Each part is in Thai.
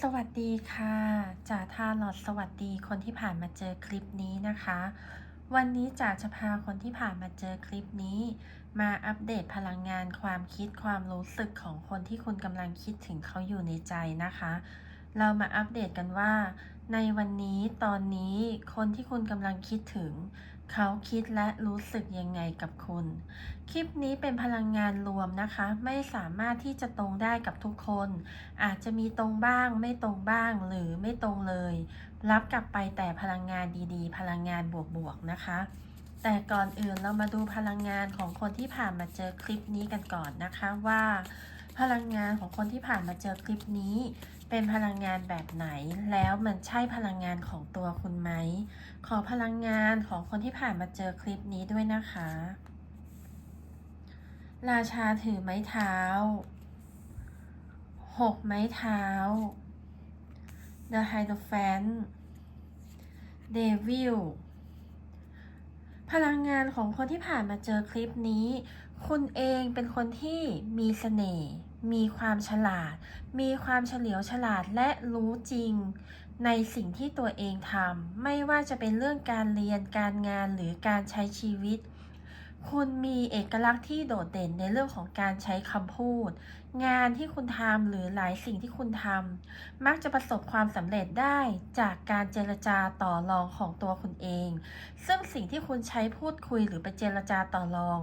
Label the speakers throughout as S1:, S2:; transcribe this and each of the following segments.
S1: สวัสดีค่ะจ่าทาหลอดสวัสดีคนที่ผ่านมาเจอคลิปนี้นะคะ วันนี้จ่าจะพาคนที่ผ่านมาเจอคลิปนี้ มาอัปเดตพลังงานความคิดความรู้สึกของคนที่คุณกำลังคิดถึงเขาอยู่ในใจนะคะ เรามาอัปเดตกันว่า ในวันนี้ตอนนี้คนที่คุณกำลังคิดถึง เขาคิดและรู้สึกยังไงกับคุณ คลิปนี้เป็นพลังงานรวมนะคะ ไม่สามารถที่จะตรงได้กับทุกคน อาจจะมีตรงบ้าง ไม่ตรงบ้าง หรือไม่ตรงเลย รับกลับไปแต่พลังงานดีๆ พลังงานบวกๆนะคะ แต่ก่อนอื่นเรามาดูพลังงานของคนที่ผ่านมาเจอคลิปนี้กันก่อนนะคะว่า พลังงานของคนที่ผ่านมาเจอคลิปนี้ เป็นพลังงานแบบไหน แล้วมันใช่พลังงานของตัวคุณไหม ขอพลังงานของคนที่ผ่านมาเจอคลิปนี้ด้วยนะคะ ราชาถือไม้เท้าหกไม้เท้า The Hierophant Devil พลังงานของคนที่ผ่านมาเจอคลิปนี้ คุณเองเป็นคนที่มีเสน่ห์ มีความฉลาด มีความเฉลียวฉลาดและรู้จริง ในสิ่งที่ตัวเองทำ ไม่ว่าจะเป็นเรื่องการเรียน การงาน หรือการใช้ชีวิต คุณมีเอกลักษณ์ที่โดดเด่นในเรื่องของการใช้คำพูด งานที่คุณทำหรือหลายสิ่งที่คุณทำ มักจะประสบความสำเร็จได้จากการเจรจาต่อรองของตัวคุณเอง ซึ่งสิ่งที่คุณใช้พูดคุยหรือไปเจรจาต่อรอง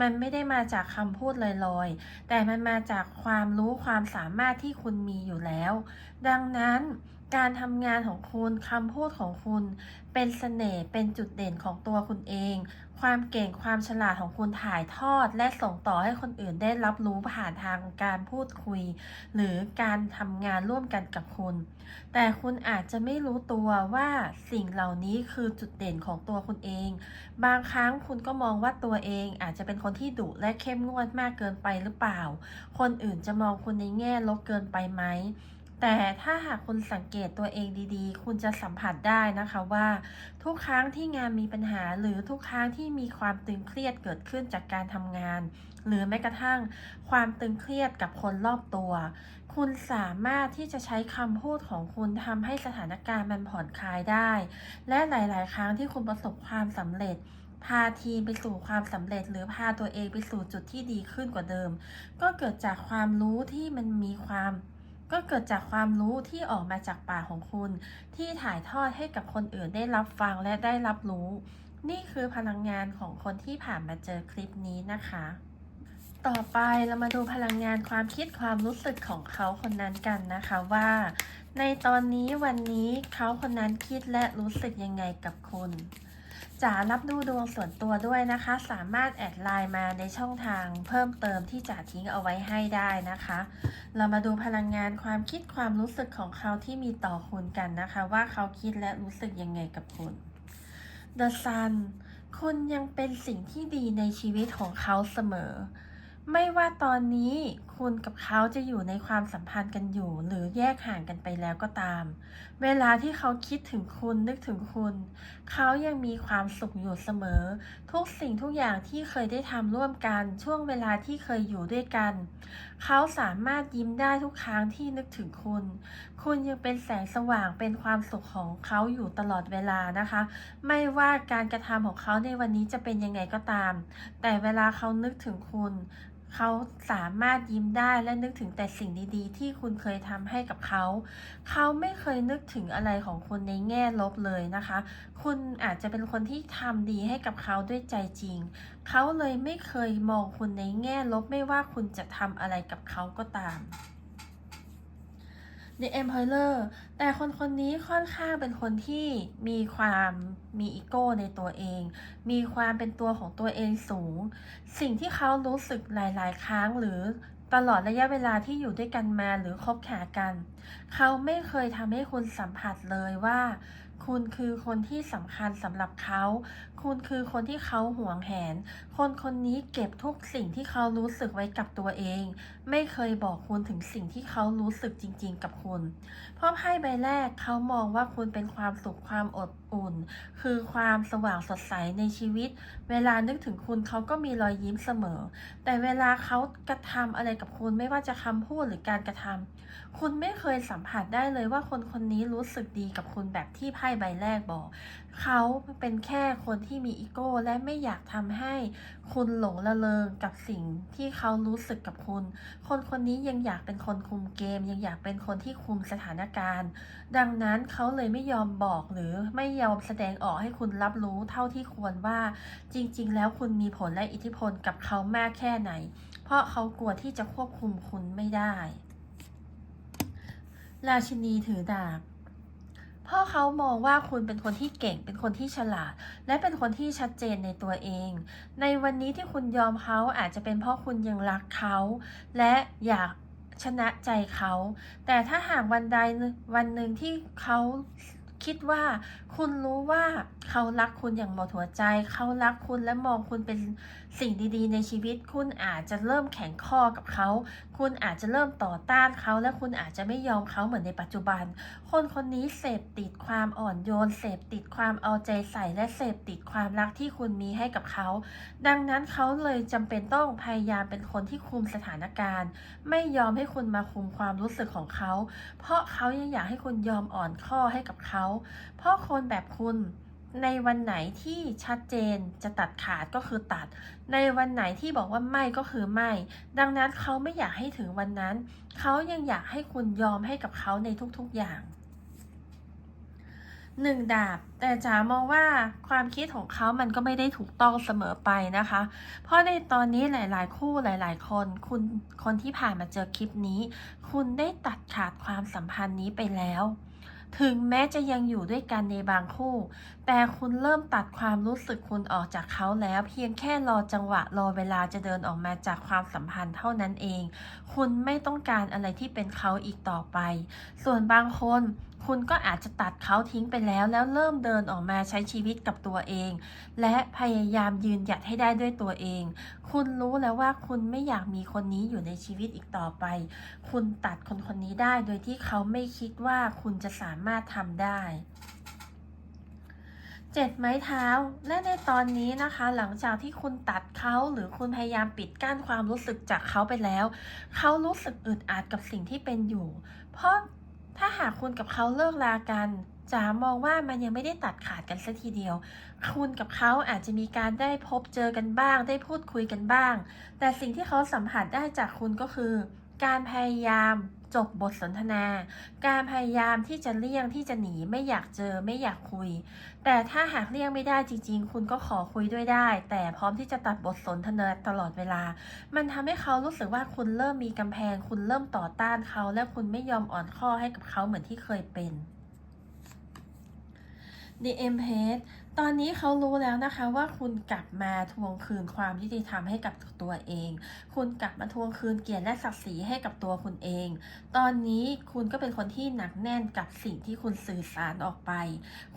S1: มันไม่ได้มาจากคำพูดลอยๆ แต่มันมาจากความรู้ความสามารถที่คุณมีอยู่แล้ว ดังนั้น การทำงานของคุณคำพูดของคุณ เป็นเสน่ห์เป็นจุดเด่นของตัวคุณเอง ความเก่งความฉลาดของคุณถ่ายทอด และส่งต่อให้คนอื่นได้รับรู้ผ่านทางการพูดคุย หรือการทำงานร่วมกันกับคุณ แต่คุณอาจจะไม่รู้ตัวว่าสิ่งเหล่านี้คือจุดเด่นของตัวคุณเอง บางครั้งคุณก็มองว่าตัวเองอาจจะเป็นคนที่ดุและเข้มงวดมากเกินไปหรือเปล่า คนอื่นจะมองคุณในแง่ลบเกินไปไหม แต่ถ้าหากคุณสังเกตตัวเองดีๆ คุณจะสัมผัสได้นะคะว่า ทุกครั้งที่งานมีปัญหา หรือทุกครั้งที่มีความตึงเครียดเกิดขึ้นจากการทำงาน หรือแม้กระทั่งความตึงเครียดกับคนรอบตัว คุณสามารถที่จะใช้คำพูดของคุณทำให้สถานการณ์มันผ่อนคลายได้ และหลาย ๆ ครั้งที่คุณประสบความสำเร็จพาทีมไปสู่ความสำเร็จหรือพาตัวเองไปสู่จุดที่ดีขึ้นกว่าเดิม ก็เกิดจากความรู้ที่มันมีความ ก็เกิดจากความรู้ที่ออกมาจากปากของคุณ ที่ถ่ายทอดให้กับคนอื่นได้รับฟังและได้รับรู้ นี่คือพลังงานของคนที่ผ่านมาเจอคลิปนี้นะคะ ต่อไปเรามาดูพลังงานความคิดความรู้สึกของเขาคนนั้นกันนะคะว่า ในตอนนี้วันนี้เขาคนนั้นคิดและรู้สึกยังไงกับคุณ จ๋ารับดูดวงส่วนตัวด้วยนะคะ สามารถแอดไลน์มาในช่องทางเพิ่มเติมที่จ๋าทิ้งเอาไว้ให้ได้นะคะ เรามาดูพลังงานความคิดความรู้สึกของเขาที่มีต่อคุณกันนะคะ ว่าเขาคิดและรู้สึกยังไงกับคุณ The Sun คุณยังเป็นสิ่งที่ดีในชีวิตของเขาเสมอ ไม่ว่าตอนนี้คุณกับเขาจะอยู่ในความสัมพันธ์กันอยู่ หรือแยกห่างกันไปแล้วก็ตาม เวลาที่เขาคิดถึงคุณนึกถึงคุณ เขายังมีความสุขอยู่เสมอ ทุกสิ่งทุกอย่างที่เคยได้ทำร่วมกันช่วงเวลาที่เคยอยู่ด้วยกัน เขาสามารถยิ้มได้ทุกครั้งที่นึกถึงคุณ คุณยังเป็นแสงสว่างเป็นความสุขของเขาอยู่ตลอดเวลานะคะ ไม่ว่าการกระทำของเขาในวันนี้จะเป็นยังไงก็ตาม แต่เวลาเขานึกถึงคุณ เขาสามารถยิ้มได้และนึกถึงแต่สิ่งดีๆ ที่คุณเคยทำให้กับเขา เขาไม่เคยนึกถึงอะไรของคุณในแง่ลบเลยนะคะ คุณอาจจะเป็นคนที่ทำดีให้กับเขาด้วยใจจริง เขาเลยไม่เคยมองคุณในแง่ลบไม่ว่าคุณจะทำอะไรกับเขาก็ตาม The Emperor แต่คนคนนี้ค่อนข้างเป็นคนที่มีความมีอีโก้ในตัวเอง มีความเป็นตัวของตัวเองสูง สิ่งที่เขารู้สึกหลาย ๆ ครั้งหรือตลอดระยะเวลาที่อยู่ด้วยกันมาหรือคบหากัน เขาไม่เคยทำให้คุณสัมผัสเลยว่า คุณคือคนที่สำคัญสำหรับเขา คุณคือคนที่เขาหวงแหน คนคนนี้เก็บทุกสิ่งที่เขารู้สึกไว้กับตัวเอง ไม่เคยบอกคุณถึงสิ่งที่เขารู้สึกจริงๆกับคุณ เพราะไพ่ใบแรกเขามองว่าคุณเป็นความสุขความอบอุ่น คือความสว่างสดใสในชีวิต เวลานึกถึงคุณเขาก็มีรอยยิ้มเสมอ แต่เวลาเขากระทำอะไรกับคุณไม่ว่าจะคำพูดหรือการกระทำคุณไม่เคยสัมผัสได้เลยว่าคนคนนี้รู้สึกดีกับคุณแบบที่ไพ่ใบแรกบอก เขาเป็นแค่คนที่มีอีโก้และไม่อยากทำให้คุณหลงละเลงกับสิ่งที่เขารู้สึกกับคุณ คนคนนี้ยังอยากเป็นคนคุมเกม ยังอยากเป็นคนที่คุมสถานการณ์ ดังนั้นเขาเลยไม่ยอมบอกหรือไม่ยอมแสดงออกให้คุณรับรู้เท่าที่ควรว่าจริง ๆ แล้วคุณมีผลและอิทธิพลกับเขามากแค่ไหน เพราะเขากลัวที่จะควบคุมคุณไม่ได้ ราชินีถือดาบ เพราะเขามองว่าคุณเป็นคนที่เก่ง เป็นคนที่ฉลาด และเป็นคนที่ชัดเจนในตัวเอง ในวันนี้ที่คุณยอมเขาอาจจะเป็นเพราะคุณยังรักเขา และอยากชนะใจเขา แต่ถ้าหากวันใดวันหนึ่งที่เขา คิดว่าคุณรู้ว่าเขารักคุณอย่างหมดหัวใจ เขารักคุณและมองคุณเป็นสิ่งดีๆ ในชีวิต คุณอาจจะเริ่มแข็งข้อกับเขา คุณอาจจะเริ่มต่อต้านเขา และคุณอาจจะไม่ยอมเขาเหมือนในปัจจุบัน คนคนนี้เสพติดความอ่อนโยน เสพติดความเอาใจใส่ และเสพติดความรักที่คุณมีให้กับเขา ดังนั้นเขาเลยจำเป็นต้องพยายามเป็นคนที่คุมสถานการณ์ ไม่ยอมให้คุณมาคุมความรู้สึกของเขา เพราะเขายังอยากให้คุณยอมอ่อนข้อให้กับเขาเพราะคนแบบคุณในวันไหนที่ชัดเจนจะตัดขาดก็คือตัด ในวันไหนที่บอกว่าไม่ก็คือไม่ ดังนั้นเขาไม่อยากให้ถึงวันนั้น เขายังอยากให้คุณยอมให้กับเขาในทุกๆอย่างหนึ่งดาบ แต่จ๋ามองว่าความคิดของเขามันก็ไม่ได้ถูกต้องเสมอไปนะคะ เพราะในตอนนี้หลาย ๆ คู่หลาย ๆ คนคุณคนที่ผ่านมาเจอคลิปนี้ คุณได้ตัดขาดความสัมพันธ์นี้ไปแล้ว ถึงแม้จะยังอยู่ด้วยกันในบางคู่ แต่คุณเริ่มตัดความรู้สึกคุณออกจากเขาแล้ว เพียงแค่รอจังหวะรอเวลาจะเดินออกมาจากความสัมพันธ์เท่านั้นเอง คุณไม่ต้องการอะไรที่เป็นเขาอีกต่อไป ส่วนบางคน คุณก็อาจจะตัดเขาทิ้งไปแล้ว แล้วเริ่มเดินออกมาใช้ชีวิตกับตัวเอง และพยายามยืนหยัดให้ได้ด้วยตัวเอง คุณรู้แล้วว่าคุณไม่อยากมีคนนี้อยู่ในชีวิตอีกต่อไป คุณตัดคนคนนี้ได้โดยที่เขาไม่คิดว่าคุณจะสามารถทำได้เจ็ดไม้เท้าและในตอนนี้นะคะ หลังจากที่คุณตัดเขาหรือคุณพยายามปิดกั้นความรู้สึกจากเขาไปแล้ว เขารู้สึกอึดอัดกับสิ่งที่เป็นอยู่ เพราะ ถ้าหากคุณกับเขาเลิกลากันจ๋ามองว่ามันยังไม่ได้ตัดขาดกันสักทีเดียว คุณกับเขาอาจจะมีการได้พบเจอกันบ้าง ได้พูดคุยกันบ้าง แต่สิ่งที่เขาสัมผัสได้จากคุณก็คือ การพยายาม จบบทสนทนา การพยายามที่จะเลี่ยงที่จะหนีไม่อยากเจอไม่อยากคุย แต่ถ้าหากเลี่ยงไม่ได้จริง ๆ คุณก็ขอคุยด้วยได้ แต่พร้อมที่จะตัดบทสนทนาตลอดเวลา มันทำให้เขารู้สึกว่าคุณเริ่มมีกำแพง คุณเริ่มต่อต้านเขา และคุณไม่ยอมอ่อนข้อให้กับเขาเหมือนที่เคยเป็น The M p a g e ตอนนี้เขารู้แล้วนะคะว่าคุณกลับมาทวงคืนความยุติธรรมให้กับตัวเอง คุณกลับมาทวงคืนเกียรติและศักดิ์ศรีให้กับตัวคุณเอง ตอนนี้คุณก็เป็นคนที่หนักแน่นกับสิ่งที่คุณสื่อสารออกไป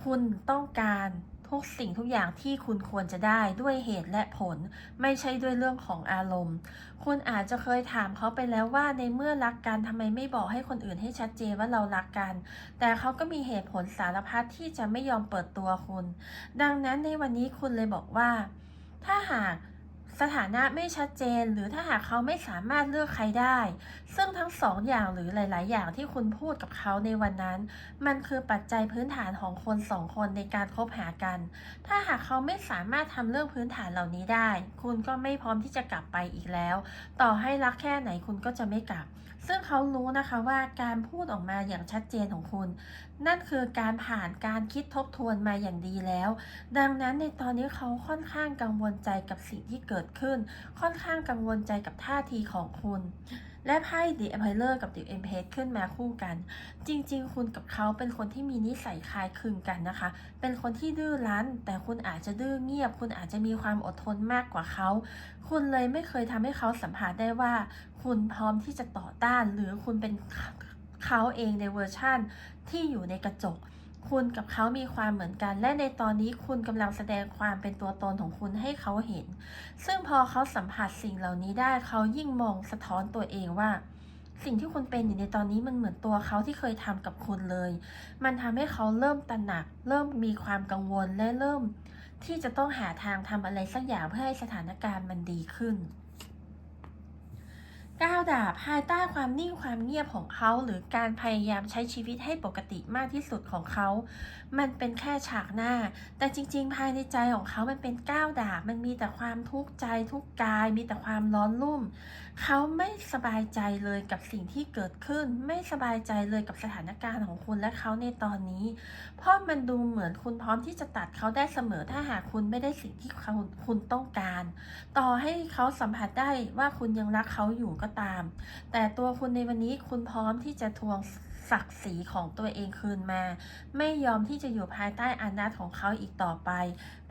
S1: คุณต้องการ ทุกสิ่งทุกอย่างที่คุณควรจะได้ด้วยเหตุและผล ไม่ใช่ด้วยเรื่องของอารมณ์ คุณอาจจะเคยถามเขาไปแล้วว่าในเมื่อรักกันทำไมไม่บอกให้คนอื่นให้ชัดเจนว่าเรารักกัน แต่เขาก็มีเหตุผลสารพัดที่จะไม่ยอมเปิดตัวคุณ ดังนั้นในวันนี้คุณเลยบอกว่า ถ้าหาก สถานะไม่ชัดเจน หรือถ้าหากเขาไม่สามารถเลือกใครได้ ซึ่งทั้งสองอย่างหรือหลาย ๆ อย่างที่คุณพูดกับเขาในวันนั้น มันคือปัจจัยพื้นฐานของคนสองคนในการคบหากัน ถ้าหากเขาไม่สามารถทำเรื่องพื้นฐานเหล่านี้ได้ คุณก็ไม่พร้อมที่จะกลับไปอีกแล้ว ต่อให้รักแค่ไหนคุณก็จะไม่กลับ ซึ่งเขารู้นะคะว่าการพูดออกมาอย่างชัดเจนของคุณ นั่นคือการผ่านการคิดทบทวนมาอย่างดีแล้ว ดังนั้นในตอนนี้เขาค่อนข้างกังวลใจกับสิ่งที่เกิดขึ้น ค่อนข้างกังวลใจกับท่าทีของคุณ และไพ่ The Emperor กับ The Empress ขึ้นมาคู่กัน จริง ๆ คุณกับเขาเป็นคนที่มีนิสัยคล้ายคลึงกันนะคะ เป็นคนที่ดื้อรั้น แต่คุณอาจจะดื้อเงียบ คุณอาจจะมีความอดทนมากกว่าเขา คุณเลยไม่เคยทำให้เขาสัมผัสได้ว่า คุณพร้อมที่จะต่อต้าน หรือคุณเป็นเขาเองในเวอร์ชั่นที่อยู่ในกระจก คุณกับเขามีความเหมือนกัน และในตอนนี้คุณกำลังแสดงความเป็นตัวตนของคุณให้เขาเห็น ซึ่งพอเขาสัมผัสสิ่งเหล่านี้ได้เขายิ่งมองสะท้อนตัวเองว่า สิ่งที่คุณเป็นอยู่ในตอนนี้มันเหมือนตัวเขาที่เคยทำกับคุณเลย มันทำให้เขาเริ่มตระหนัก เริ่มมีความกังวลและเริ่ม ที่จะต้องหาทางทำอะไรสักอย่างเพื่อให้สถานการณ์มันดีขึ้น ก้าวดาบภายใต้ความนิ่งความเงียบของเขาหรือการพยายามใช้ชีวิตให้ปกติมากที่สุดของเขา มันเป็นแค่ฉากหน้า แต่จริง ๆ ภายในใจของเขามันเป็นก้าวดาบมันมีแต่ความทุกข์ใจทุกกาย มีแต่ความร้อนรุ่ม เขาไม่สบายใจเลยกับสิ่งที่เกิดขึ้น ไม่สบายใจเลยกับสถานการณ์ของคุณและเขาในตอนนี้ เพราะมันดูเหมือนคุณพร้อมที่จะตัดเขาได้เสมอถ้าหากคุณไม่ได้สิ่งที่คุณต้องการ ต่อให้เขาสัมผัสได้ว่าคุณยังรักเขาอยู่ก็ตาม แต่ตัวคุณในวันนี้คุณพร้อมที่จะทวงศักดิ์ศรีของตัวเองคืนมา ไม่ยอมที่จะอยู่ภายใต้อำนาจของเขาอีกต่อไป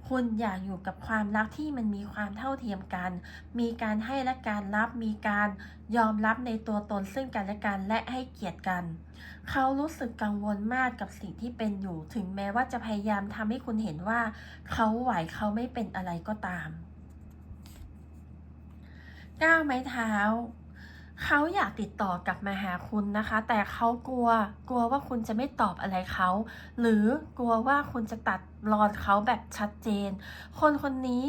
S1: คุณอยากอยู่กับความรักที่มันมีความเท่าเทียมกัน มีการให้และการรับมีการยอมรับในตัวตนซึ่งกันและกันและให้เกียรติกัน เขารู้สึกกังวลมากกับสิ่งที่เป็นอยู่ ถึงแม้ว่าจะพยายามทำให้คุณเห็นว่า เขาไหวเขาไม่เป็นอะไรก็ตามก้าวไม้เท้า เขาอยากติดต่อกลับมาหาคุณนะคะ แต่เขากลัว กลัวว่าคุณจะไม่ตอบอะไรเขา หรือกลัวว่าคุณจะตัดรอนเขาแบบชัดเจน คนคนนี้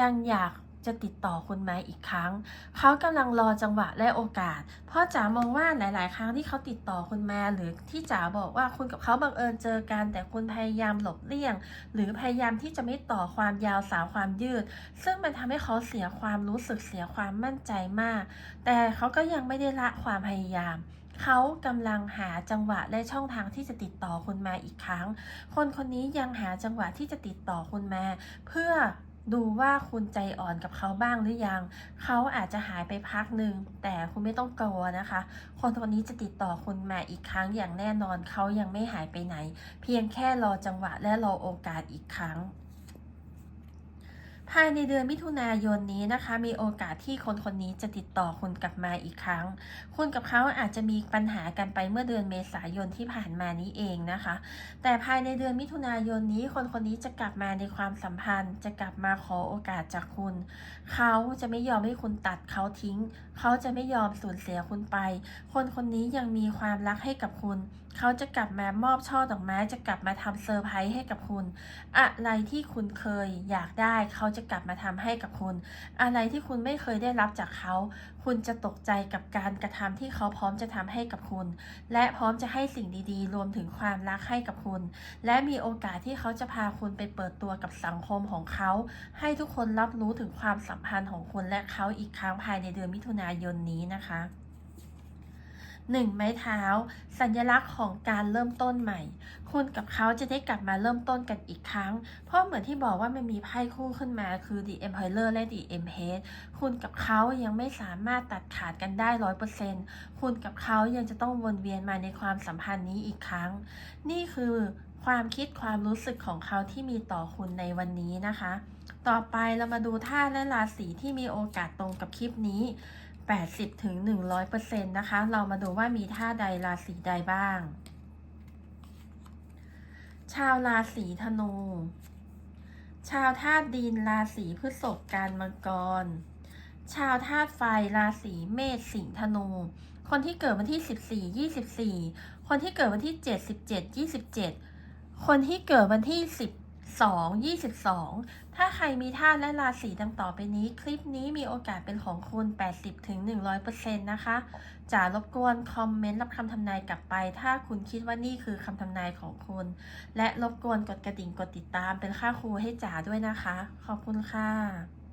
S1: ยังอยาก จะติดต่อคุณมอีกครั้ง เขากำลังรอจังหวะและโอกาส เพราะจ๋ามองว่าหลาย ๆ ครั้งที่เขาติดต่อคุณมาหรือที่จ๋าบอกว่าคุณกับเขาบังเอิญเจอกัน แต่คุณพยายามหลบเลี่ยง หรือพยายามที่จะไม่ต่อความยาวสาวความยืด ซึ่งมันทำให้เขาเสียความรู้สึกเสียความมั่นใจมาก แต่เขาก็ยังไม่ได้ละความพยายามเขากำลังหาจังหวะและช่องทางที่จะติดต่อคุณมาอีกครั้ง คนคนนี้ยังหาจังหวะที่จะติดต่อคุณมา เพื่อ ดูว่าคุณใจอ่อนกับเขาบ้างหรือยัง เขาอาจจะหายไปพักหนึ่งแต่คุณไม่ต้องกลัวนะคะ คนคนนี้จะติดต่อคุณมาอีกครั้งอย่างแน่นอน เขายังไม่หายไปไหน เพียงแค่รอจังหวะและรอโอกาสอีกครั้ง ภายในเดือนมิถุนายนนี้นะคะ มีโอกาสที่คนคนนี้จะติดต่อคุณกลับมาอีกครั้ง คุณกับเขาอาจจะมีปัญหากันไปเมื่อเดือนเมษายนที่ผ่านมานี้เองนะคะ แต่ภายในเดือนมิถุนายนนี้ คนคนนี้จะกลับมาในความสัมพันธ์ จะกลับมาขอโอกาสจากคุณ เขาจะไม่ยอมให้คุณตัดเขาทิ้ง เขาจะไม่ยอมสูญเสียคุณไป คนคนนี้ยังมีความรักให้กับคุณ เขาจะกลับมามอบช่อดอกไม้จะกลับมาทำเซอร์ไพรส์ให้กับคุณ อะไรที่คุณเคยอยากได้ เขาจะกลับมาทำให้กับคุณ อะไรที่คุณไม่เคยได้รับจากเขา คุณจะตกใจกับการกระทำที่เขาพร้อมจะทำให้กับคุณ และพร้อมจะให้สิ่งดีๆ รวมถึงความรักให้กับคุณ และมีโอกาสที่เขาจะพาคุณไปเปิดตัวกับสังคมของเขา ให้ทุกคนรับรู้ถึงความสัมพันธ์ของคุณและเขาอีกครั้งภายในเดือนมิถุนายนนี้นะคะ หนึ่งไม้เท้า สัญลักษณ์ของการเริ่มต้นใหม่ คุณกับเขาจะได้กลับมาเริ่มต้นกันอีกครั้ง เพราะเหมือนที่บอกว่ามันมีไพ่คู่ขึ้นมาคือ The Emperor และ The Empress คุณกับเขายังไม่สามารถตัดขาดกันได้ร้อยเปอร์เซ็นคุณกับเขายังจะต้องวนเวียนมาในความสัมพันธ์นี้อีกครั้ง นี่คือความคิดความรู้สึกของเขาที่มีต่อคุณในวันนี้นะคะ ต่อไปเรามาดูธาตุและราศีที่มีโอกาสตรงกับคลิปนี้ 80ถึง100%นะคะ เรามาดูว่ามีธาตุใดราศีใดบ้าง ชาวราศีธนู ชาวธาตุดินราศีพฤษภการมังกร ชาวธาตุไฟราศีเมษสิงห์ธนู คนที่เกิดวันที่ 14 24 คนที่เกิดวันที่ 7 17 27 คนที่เกิดวันที่12 22 ถ้าใครมีธาตุและราศีดังต่อไปนี้ คลิปนี้มีโอกาสเป็นของคุณ 80-100%นะคะจะรบกวนคอมเมนต์รับคำทำนายกลับไป ถ้าคุณคิดว่านี่คือคำทำนายของคุณ และรบกวนกดกระดิ่งกดติดตามเป็นค่าครูให้จ๋าด้วยนะคะ ขอบคุณค่ะ